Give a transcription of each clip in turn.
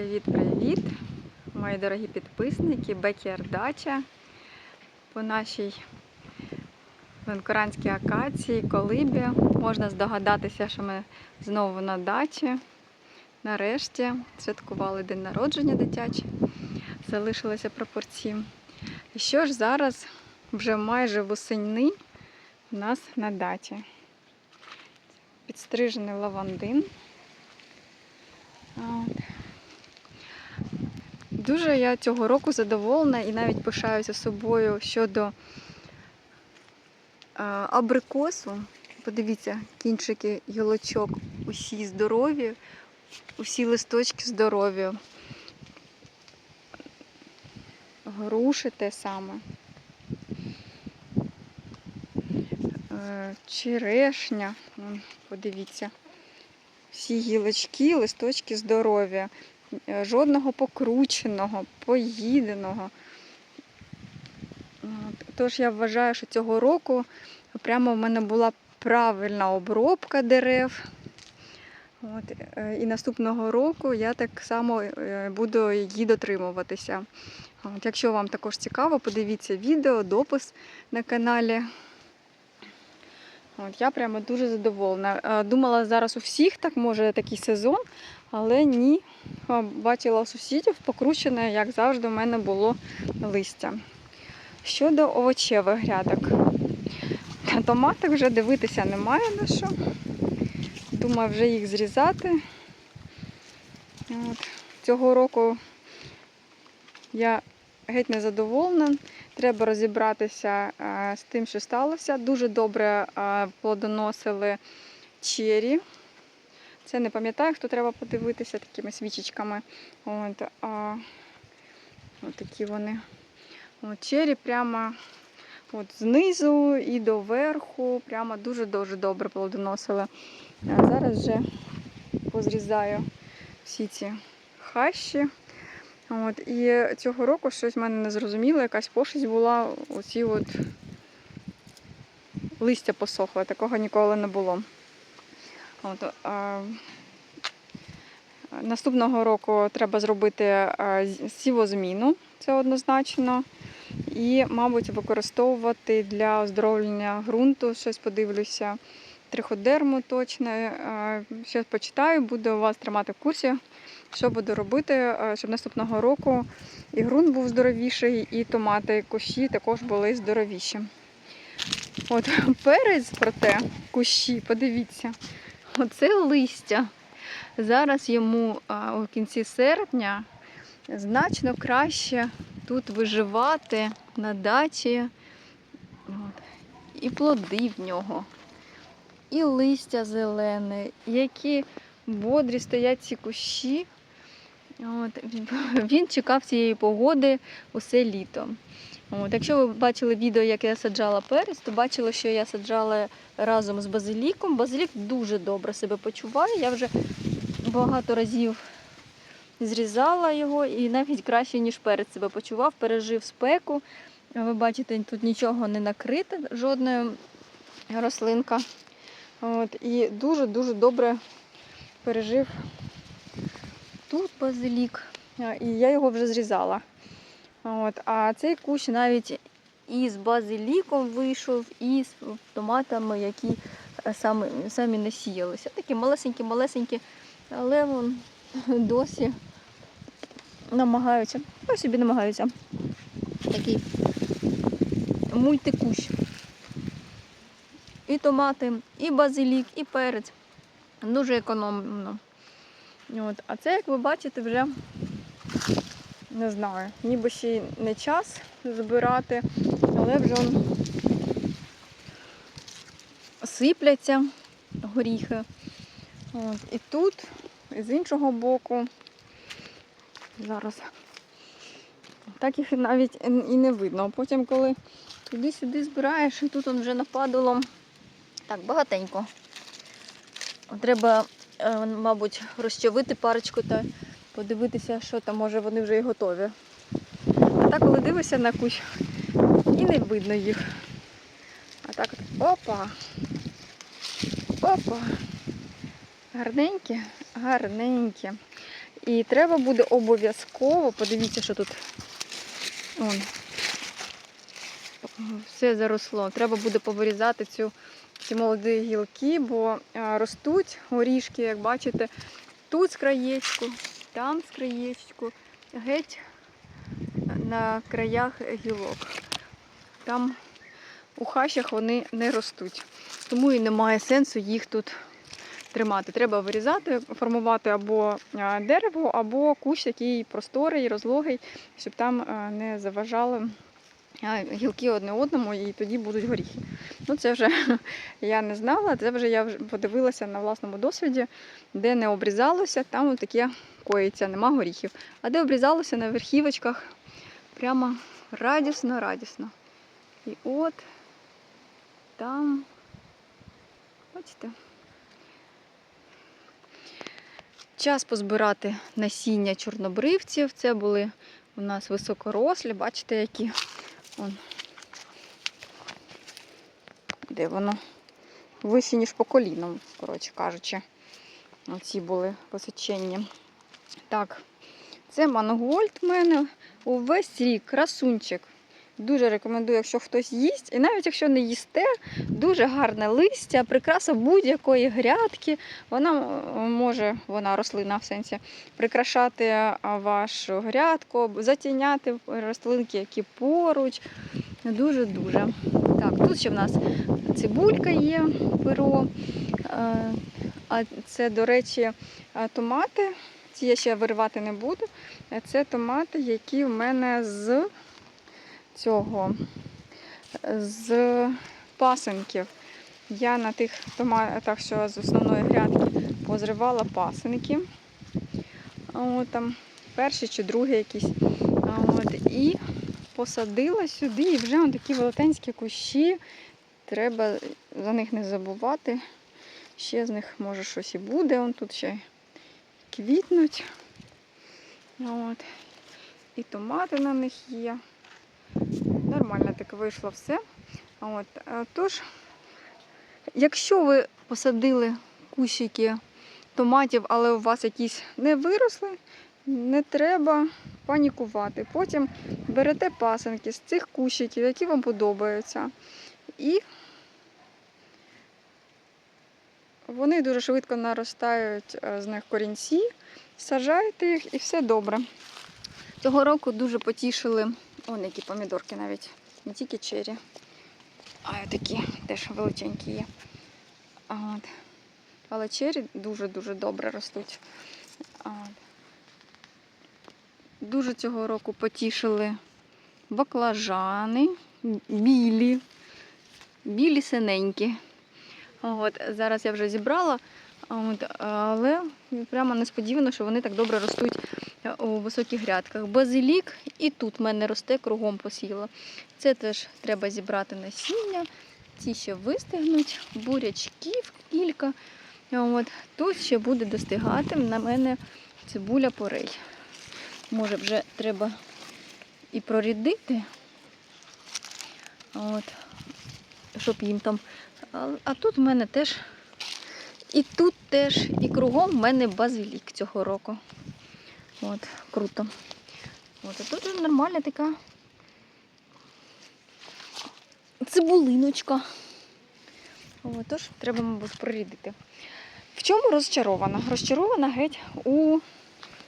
Привіт-привіт, мої дорогі підписники, Бекер Дача по нашій венкоранській акації, колибі. Можна здогадатися, що ми знову на дачі. Нарешті святкували день народження дитяче, залишилися пропорції. І що ж зараз вже майже восени у нас на дачі? Підстрижений лавандин. От. Дуже я цього року задоволена і навіть пишаюся собою щодо е, абрикосу. Подивіться, кінчики гілочок усі здорові, усі листочки здорові. Груші те саме. Е, Черешня, подивіться. Всі гілочки, листочки здорові. Е, Жодного покрученого, поїденого. Тож я вважаю, що цього року прямо в мене була правильна обробка дерев. От, е, і наступного року я так само е, буду її дотримуватися. От, якщо вам також цікаво, подивіться відео, допис на каналі. От, я прямо дуже задоволена. Е, Думала, зараз у всіх так може такий сезон, але ні. Бачила у сусідів покручене, як завжди, у мене було листя. Щодо овочевих грядок. На вже дивитися немає на що. Думаю, вже їх зрізати. От. Цього року я геть не задоволена. Треба розібратися з тим, що сталося. Дуже добре плодоносили чері. Це не пам'ятаю, хто треба подивитися такими свічечками. От, а, от такі вони. От, чері прямо от, знизу і до верху. Прямо дуже-дуже добре плодоносили. А зараз вже позрізаю всі ці хащі. От, і цього року щось в мене не зрозуміло, якась пошесть була, оці от листя посохло, такого ніколи не було. От, а, наступного року треба зробити сівозміну, це однозначно. І, мабуть, використовувати для оздоровлення ґрунту, щось подивлюся. Триходерму точно. Щось почитаю, буду вас тримати в курсі, що буду робити, щоб наступного року і ґрунт був здоровіший, і томати, і кущі також були здоровіші. От перець, проте, кущі, подивіться, оце листя. Зараз йому у кінці серпня значно краще тут виживати на дачі. І плоди в нього, і листя зелене, які бодрі стоять ці кущі. От. Він чекав цієї погоди усе літо. От. Якщо ви бачили відео, як я саджала перець, то бачили, що я саджала разом з базиліком. Базилік дуже добре себе почуває. Я вже багато разів зрізала його і навіть краще, ніж перець себе почував, пережив спеку. Ви бачите, тут нічого не накрите, жодна рослинка. От, і дуже-дуже добре пережив тут базилік. І я його вже зрізала. От, а цей кущ навіть і з базиліком вийшов, і з томатами, які е, самі, самі не сіялися. Такі малесенькі-малесенькі, але вон досі намагаються. Я собі намагаюся. Такий мультикущ. І томати, і базилік, і перець. Дуже економно. От. А це, як ви бачите, вже не знаю, ніби ще й не час збирати, але вже сипляться горіхи. От. І тут, і з іншого боку, зараз так їх навіть і не видно. А потім, коли туди-сюди збираєш, і тут он вже нападало так багатенько. Треба, е, мабуть, розчавити парочку та подивитися, що там, може вони вже і готові. А так, коли дивишся на кущ, і не видно їх. А так от опа. Опа. Гарненькі, гарненькі. І треба буде обов'язково, подивіться, що тут. Вон. Все заросло. Треба буде повирізати цю, ці молоді гілки, бо ростуть горішки, як бачите, тут з краєчку, там з краєчку, геть на краях гілок. Там у хащах вони не ростуть. Тому і немає сенсу їх тут тримати. Треба вирізати, формувати або дерево, або кущ який просторий, розлогий, щоб там не заважали гілки одне одному, і тоді будуть горіхи. Ну, це вже я не знала, це вже я вже подивилася на власному досвіді, де не обрізалося, там таке коїться, нема горіхів. А де обрізалося на верхівочках, прямо радісно, радісно. І от там, бачите, час позбирати насіння чорнобривців. Це були у нас високорослі, бачите, які. Вон. Де воно? Вище, ніж по коліном, коротше кажучи. Оці були височенні. Так, це мангольд в мене увесь рік, красунчик. Дуже рекомендую, якщо хтось їсть. І навіть якщо не їсте, дуже гарне листя, прикраса будь-якої грядки. Вона е, може, вона рослина в сенсі, прикрашати е, вашу грядку, затіняти рослинки, які поруч. Дуже-дуже. Так, тут ще в нас цибулька є, перо. Е, А це, до речі, е, томати. Ці я ще виривати не буду. Е, Це томати, які в мене з цього, з пасинків. Я на тих томатах, що з основної грядки, позривала пасинки. От там перші чи другі якісь. От, і посадила сюди, і вже он такі велетенські кущі. Треба за них не забувати. Ще з них може щось і буде. Он тут ще квітнуть. От. І томати на них є. Нормально так вийшло все. От. е, Тож, якщо ви посадили кущики томатів, але у вас якісь не виросли, не треба панікувати. Потім берете пасенки з цих кущиків, які вам подобаються. І вони дуже швидко наростають е, з них корінці, сажаєте їх і все добре. Цього року дуже потішили, он які помідорки навіть, не тільки чері, а й такі теж величенькі є. От. Але чері дуже-дуже добре ростуть. От. Дуже цього року потішили баклажани, білі, білі синенькі. От, зараз я вже зібрала, от, але прямо несподівано, що вони так добре ростуть у високих грядках. Базилік і тут в мене росте, кругом посіяла. Це теж треба зібрати насіння. Ці ще вистигнуть, бурячків кілька. От, тут ще буде достигати на мене цибуля порей. Може, вже треба і прорідити, от, щоб їм там. А тут в мене теж, і тут теж, і кругом в мене базилік цього року. От, круто. От, а тут нормальна така цибулиночка. От, тож треба, мабуть, прорідити. В чому розчарована? Розчарована геть у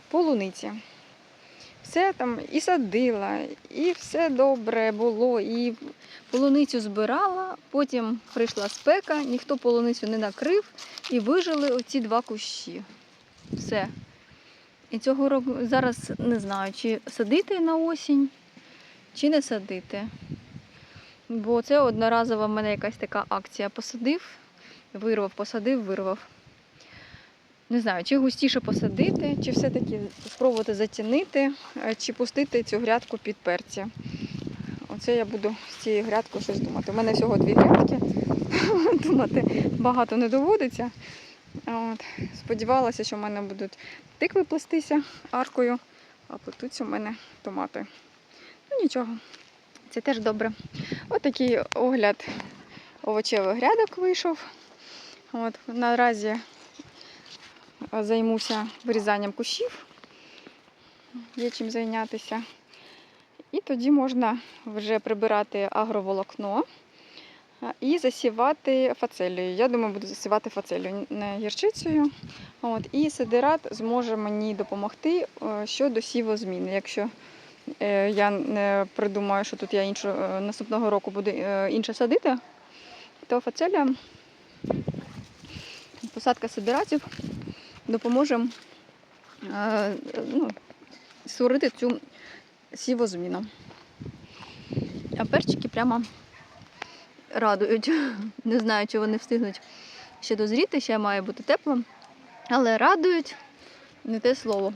полуниці. Все там і садила, і все добре було, і полуницю збирала, потім прийшла спека, ніхто полуницю не накрив, і вижили оці два кущі. Все. І цього року зараз не знаю, чи садити на осінь, чи не садити. Бо це одноразова в мене якась така акція. Посадив, вирвав, посадив, вирвав. Не знаю, чи густіше посадити, чи все-таки спробувати затінити, е, чи пустити цю грядку під перці. Оце я буду з цією грядкою щось думати. У мене всього дві грядки. Думати багато не доводиться. От. Сподівалася, що в мене будуть тикви плестися аркою, а плетуться у мене томати. Ну нічого, це теж добре. Ось такий огляд овочевих грядок вийшов. От, наразі займуся вирізанням кущів. є чим зайнятися. І тоді можна вже прибирати агроволокно і засівати фацелією. Я думаю, буду засівати фацелію не гірчицею. От, і сидират зможе мені допомогти е, щодо сівозміни. Якщо е, я не придумаю, що тут я іншу, е, наступного року буду інше садити, то фацелія, посадка сидиратів допоможе ну, створити цю сівозміну. А перчики прямо радують. Не знаю, чи вони встигнуть ще дозріти, ще має бути тепло. Але радують не те слово.